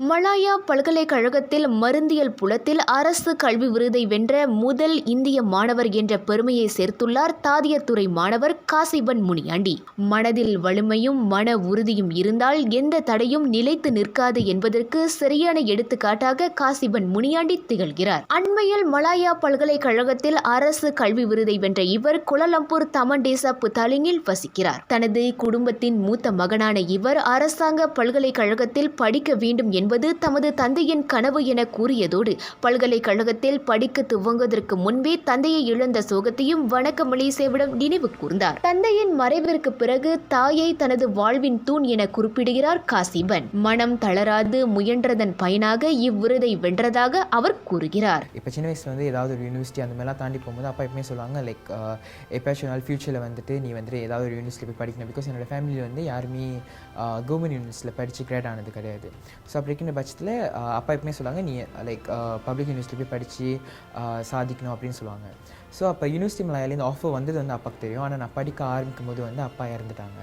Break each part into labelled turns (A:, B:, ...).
A: Malaya பல்கலைக்கழகத்தில் மருந்தியல் புலத்தில் அரசு கல்வி விருதை வென்ற முதல் இந்திய மாணவர் என்ற பெருமையை சேர்த்துள்ளார் தாதியத்துறை மாணவர் காசிபன் முனியாண்டி. மனதில் வலிமையும் மன உறுதியும் இருந்தால் எந்த தடையும் நிலைத்து நிற்காது என்பதற்கு சரியான எடுத்துக்காட்டாக காசிபன் முனியாண்டி திகழ்கிறார். அண்மையில் மலாயா பல்கலைக்கழகத்தில் அரசு கல்வி விருதை வென்ற இவர் குலலம்பூர் தமண்டேசா புத்தாலிங்கில் வசிக்கிறார். தனது குடும்பத்தின் மூத்த மகனான இவர் அரசாங்க பல்கலைக்கழகத்தில் படிக்க வேண்டும் என்பது தமது தந்தையின் கனவு என கூறியதோடு பல்கலைக்கழகத்தில் படிக்க துவங்குவதற்கு முன்பே தந்தையை இழந்த சோகத்தையும் வணக்கமளி சேவிடம் நினைவு கூர்ந்தார். தந்தையின் மறைவிற்கு பிறகு தாயை தனது வாழ்வின் தூண் என குறிப்பிடுகிறார் காசிபன். மனம் தளராது முயன்றதன் பயனாக இவ்விருதை வென்றதாக அவர் கூறுகிறார்.
B: இப்போ சின்ன வயசில் வந்து ஏதாவது ஒரு யூனிவர்சிட்டி அந்த மாதிரிலாம் தாண்டி போகும்போது அப்பா எப்பவுமே சொல்லுவாங்க லைக் எப்பயாச்சும் நாள் ஃப்யூச்சரில் வந்துட்டு நீ வந்துட்டு ஏதாவது ஒரு யூனிவர்சிட்டி போய் படிக்கணும். பிகாஸ் என்னோட ஃபேமிலியில் வந்து யாருமே கவர்மெண்ட் யூனிவர்சிட்டியில் படித்து கிரேட் ஆனது கிடையாது. ஸோ அப்படி இருக்கின்ற பட்சத்தில் அப்பா எப்பவுமே சொல்லுவாங்க நீ லைக் பப்ளிக் யூனிவர்சிட்டி போய் படித்து சாதிக்கணும் அப்படின்னு சொல்லுவாங்க. ஸோ அப்போ யூனிவர்சிட்டி மலையாலேருந்து ஆஃபர் வந்தது வந்து அப்பாவுக்கு தெரியும். ஆனால் நான் படிக்க ஆரம்பிக்கும் போது வந்து அப்பா இறந்துட்டாங்க.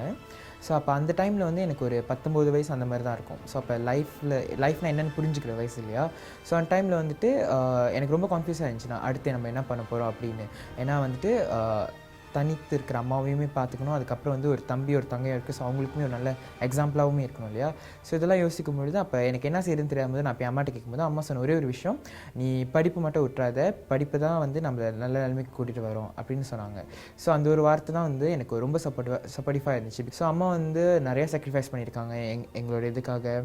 B: ஸோ அப்போ அந்த டைமில் வந்து எனக்கு ஒரு பத்தொம்போது வயசு அந்த மாதிரி தான் இருக்கும். ஸோ அப்போ லைஃப்பில் லைஃப்னால் என்னென்னு புரிஞ்சுக்கிற வயசு இல்லையா? ஸோ அந்த டைமில் வந்துட்டு எனக்கு ரொம்ப கான்ஃபியூஸாக இருந்துச்சு. நான் அடுத்து நம்ம என்ன பண்ண போகிறோம் அப்படின்னு. ஏன்னா வந்துட்டு தனித்து இருக்கிற அம்மாவையுமே பார்த்துக்கணும். அதுக்கப்புறம் வந்து ஒரு தம்பி ஒரு தங்கையாக இருக்குது ஸோ அவங்களுக்குமே ஒரு நல்ல எக்ஸாம்பிளாகவும் இருக்கணும் இல்லையா? ஸோ இதெல்லாம் யோசிக்கும் பொழுது அப்போ எனக்கு என்ன செய்யுதுன்னு தெரியாமல் நான் போய் அம்மாட்ட கேட்கும்போது அம்மா சொன்ன ஒரே ஒரு விஷயம். நீ படிப்பு மட்டும் விட்டுறாத. படிப்பு தான் வந்து நம்மளை நல்ல நிலைமைக்கு கூட்டிகிட்டு வரும். அப்படின்னு சொன்னாங்க. ஸோ அந்த ஒரு வார்த்தை தான் வந்து எனக்கு ரொம்ப சப்போர்ட்டிவாக சப்போர்ட்டிஃபாக இருந்துச்சு. ஸோ அம்மா வந்து நிறையா சாக்ரிஃபைஸ் பண்ணியிருக்காங்க எங் எங்களோட இதுக்காக.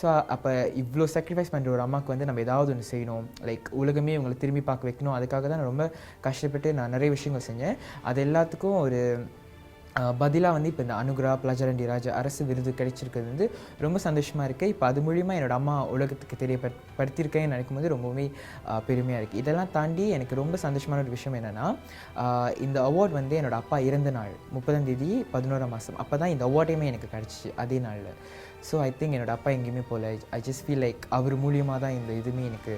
B: ஸோ அப்போ இவ்வளோ சாக்ரிஃபைஸ் பண்ணுற ஒரு அம்மாவுக்கு வந்து நம்ம ஏதாவது ஒன்று செய்யணும். லைக் உலகமே இவங்களை திரும்பி பார்க்க வைக்கணும். அதுக்காக தான் நான் ரொம்ப கஷ்டப்பட்டு நான் நிறைய விஷயங்கள் செஞ்சேன். அது எல்லாத்துக்கும் ஒரு பதிலாக வந்து இப்போ இந்த அனுகிரா பிளஜரண்டி ராஜா அரசு விருது கிடைச்சிருக்கிறது வந்து ரொம்ப சந்தோஷமாக இருக்குது இப்போ அது மூலிமா என்னோட அம்மா உலகத்துக்கு தெரியப்படுத்தியிருக்கேன்னு நினைக்கும் போது ரொம்பவுமே பெருமையாக இருக்குது இதெல்லாம் தாண்டி எனக்கு ரொம்ப சந்தோஷமான ஒரு விஷயம் என்னென்னா இந்த அவார்ட் வந்து என்னோட அப்பா இறந்த நாள் முப்பதாம் தேதி பதினோராம் மாதம் அப்போ தான் இந்த அவார்டையுமே எனக்கு கிடச்சிச்சு அதே நாளில். ஸோ ஐ திங்க் என்னோட அப்பா எங்கேயுமே போகல. ஐ ஜஸ்ட் ஃபீல் லைக் அவர் மூலியமாக தான் இந்த இதுவுமே எனக்கு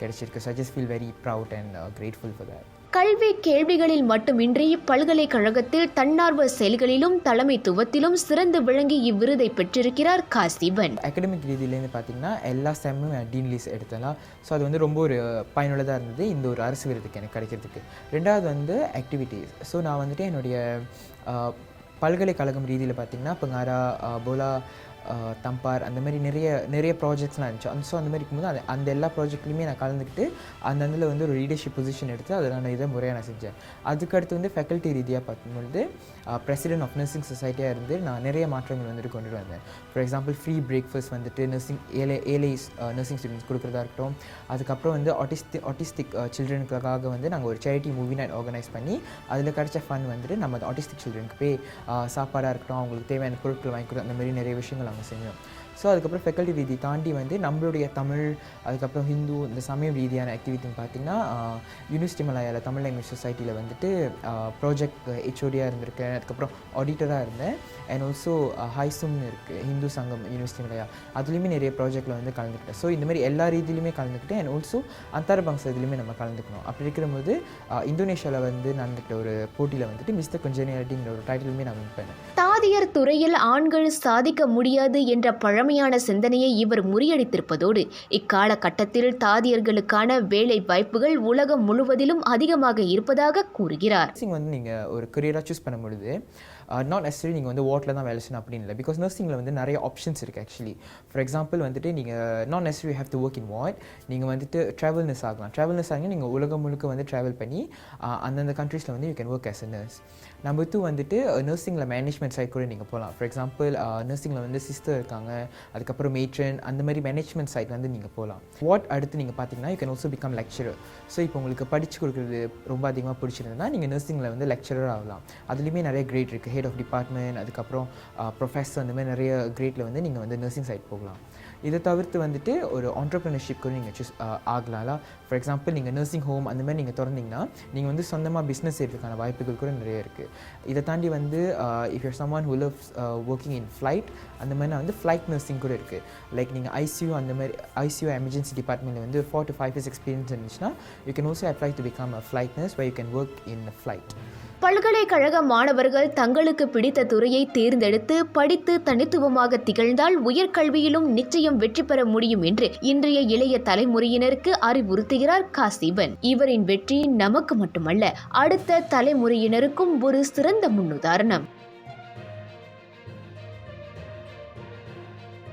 B: கிடைச்சிருக்கு. So I just feel very proud and grateful for that
A: கல்வி கேள்விகளில் மட்டுமின்றி பல்கலைக்கழகத்தில் தன்னார்வ செயல்களிலும் தலைமைத்துவத்திலும் சிறந்து விளங்கி இவ்விருதை பெற்றிருக்கிறார் காசிபன்
B: அகடமிக் ரீதியிலேருந்து பார்த்தீங்கன்னா எல்லா செம்மும் டீன் லீஸ் எடுத்தலாம் ஸோ அது வந்து ரொம்ப ஒரு பயனுள்ளதாக இருந்தது. இந்த ஒரு அரசு விருதுக்கு எனக்கு கிடைக்கிறதுக்கு. ரெண்டாவது வந்து ஆக்டிவிட்டீஸ் ஸோ நான் வந்துட்டு என்னுடைய அஹ், பல்கலைக்கழகம் ரீதியில் பார்த்தீங்கன்னா ngaरा போலா தம்பார் அந்த மாதிரி நிறைய நிறைய ப்ராஜெக்ட்ஸ்லாம் இருந்துச்சு. அந்த ஸோ அந்த மாதிரி இருக்கும்போது அந்த அந்த எல்லா ப்ராஜெக்ட்லையுமே நான் கலந்துக்கிட்டு அந்த அதில் வந்து ஒரு லீடர்ஷிப் பொசிஷன் எடுத்து அதை நான் இதை முறையாக நான் செஞ்சேன். அதுக்கடுத்து வந்து ஃபேக்கல்ட்டி ரீதியாக பார்க்கும்பொழுது பிரசிடென்ட் ஆஃப் நர்சிங் சொசைட்டியாக இருந்து நான் நிறைய மாற்றங்கள் வந்துட்டு கொண்டு வந்தேன். ஃபார் எக்ஸாம்பிள் ஃப்ரீ பிரேக்ஃபாஸ்ட் வந்துட்டு நர்சிங் ஏழை ஏழை நர்சிங் ஸ்டூடெண்ட்ஸ் கொடுக்குறதா இருக்கட்டும். அதுக்கப்புறம் வந்து ஆட்டிஸ்டிக் ஆட்டிஸ்டிக் சில்ட்ரனுக்காக வந்து நாங்கள் ஒரு சேரிட்டி மூவி நைட் ஆர்கனைஸ் பண்ணி அதில் கிடச்ச ஃபன் வந்துட்டு நம்ம ஆட்டிஸ்டிக் சில்ட்ரனுக்கு போய் சாப்பாடாக இருக்கட்டும் அவங்களுக்கு தேவையான பொருட்கள் வாங்கி கொடுத்து அந்த மாதிரி நிறைய விஷயங்கள் நாங்கள் செஞ்சோம் ஸோ அதுக்கப்புறம் ஃபெக்கல்டி ரீதி தாண்டி வந்து நம்மளுடைய தமிழ் அதுக்கப்புறம் ஹிந்து இந்த சமயம் ரீதியான ஆக்டிவிட்டின்னு பார்த்தீங்கன்னா யூனிவர்சிட்டி மலையாள தமிழ் லாங்குவேஜ் சொசைட்டியில் வந்துட்டு ப்ராஜெக்ட் ஹெச்ஓடியாக இருந்திருக்கேன். அதுக்கப்புறம் ஆடிட்டராக இருந்தேன். அண்ட் ஆல்சோ ஹைசும்னு இருக்குது ஹிந்து சங்கம் யூனிவர்சிட்டி மலையா அதுலேயுமே நிறைய ப்ராஜெக்ட்டில் வந்து கலந்துக்கிட்டேன். ஸோ இந்த மாதிரி எல்லா ரீதியிலுமே கலந்துக்கிட்டேன் அண்ட் ஆல்சோ அந்தாரபாங்ஸ் இதுலேயுமே நம்ம கலந்துக்கணும். அப்படி இருக்கிறபோது இந்தோனேஷியாவில் வந்து நடந்துக்கிட்ட ஒரு போட்டியில் வந்துட்டு மிஸ்டர் கொஞ்சனியாலிட்டிங்கிற ஒரு டைட்டிலுமே நான் வின் பண்ணேன்.
A: தாதியர் துறையில் ஆண்கள் சாதிக்க முடியாது என்ற பழமையான சிந்தனையை இவர் முறியடித்திருப்பதோடு இக்காலகட்டத்தில் தாதியர்களுக்கான வேலை வாய்ப்புகள் உலகம் முழுவதிலும் அதிகமாக இருப்பதாக கூறுகிறார்.
B: வந்து நீங்கள் ஒரு கரியராக சூஸ் பண்ண பொழுது நாட் நெசரி நீங்கள் வந்து வாட்டில் தான் வேலை செய்யணும் அப்படின்னு இல்லை. பிகாஸ் நர்சிங்கில் வந்து நிறைய ஆப்ஷன்ஸ் இருக்குது ஆக்சுவலி ஃபார் எக்ஸாம்பிள் வந்துட்டு நீங்கள் not necessary have to work in what நீங்கள் வந்துட்டு ட்ராவல் நர்ஸ் ஆகலாம். ட்ராவல் நர்ஸ் ஆகிங்க நீங்கள் உலகம் முழுக்க வந்து ட்ராவல் பண்ணி uh, அந்தந்த கண்ட்ரீஸில் வந்து you can work as a nurse number two வந்துட்டு நர்சிங்கில் மேனேஜ்மெண்ட் சைட் கூட நீங்கள் போகலாம். ஃபார் எக்ஸாம்பிள் நர்சிங்கில் வந்து சிஸ்டர் இருக்காங்க. அதுக்கப்புறம் மேட்ரன் அந்த மாதிரி மேனேஜ்மெண்ட் சைட் வந்து நீங்கள் போகலாம். வாட் அடுத்து நீங்கள் பார்த்தீங்கன்னா you can also become lecturer so இப்போ உங்களுக்கு படித்து கொடுக்குறது ரொம்ப அதிகமாக பிடிச்சிருந்ததுன்னா நீங்கள் நர்சிங்கில் வந்து லெக்சரர் ஆகலாம். அதுலேயுமே நிறைய கிரேட் இருக்குது ஹெட் ஆஃப் டிபார்ட்மெண்ட் அதுக்கப்புறம் ப்ரொஃபஸர் அந்த மாதிரி நிறைய கிரேட்டில் வந்து நீங்கள் வந்து நர்சிங் சைட் போகலாம். இதை தவிர்த்து வந்துட்டு ஒரு ஆண்டர்ப்ரினர்ஷிப் கூட நீங்கள் சூஸ் ஆகலாம்ல. ஃபார் எக்ஸாம்பிள் நீங்கள் நர்சிங் ஹோம் அந்த மாதிரி நீங்கள் திறந்தீங்கன்னா நீங்கள் வந்து சொந்தமாக பிஸ்னஸ் செய்கிறதுக்கான வாய்ப்புகள் கூட நிறைய இருக்குது இதை தாண்டி வந்து if your own whole loves working in flight அந்த மாதிரி வந்து ஃப்ளைட் நர்சிங் கூட இருக்குது லைக் நீங்கள் ஐசியூ அந்த மாதிரி ஐசியூ எமர்ஜென்சி டிபார்ட்மெண்ட்டில் வந்து four to five years experience இருந்துச்சுன்னா you can also apply to become a flight nurse why you can work in flight
A: பல்கலைக்கழக மாணவர்கள் தங்களுக்கு பிடித்த துறையை தேர்ந்தெடுத்து படித்து தனித்துவமாக திகழ்ந்தால் உயர்கல்வியிலும் நிச்சயம் வெற்றி பெற முடியும் என்று இன்றைய இளைய தலைமுறையினருக்கு அறிவுறுத்துகிறார் காசிபன். இவரின் வெற்றி நமக்கு மட்டுமல்ல அடுத்த தலைமுறையினருக்கும் ஒரு சிறந்த முன்னுதாரணம்.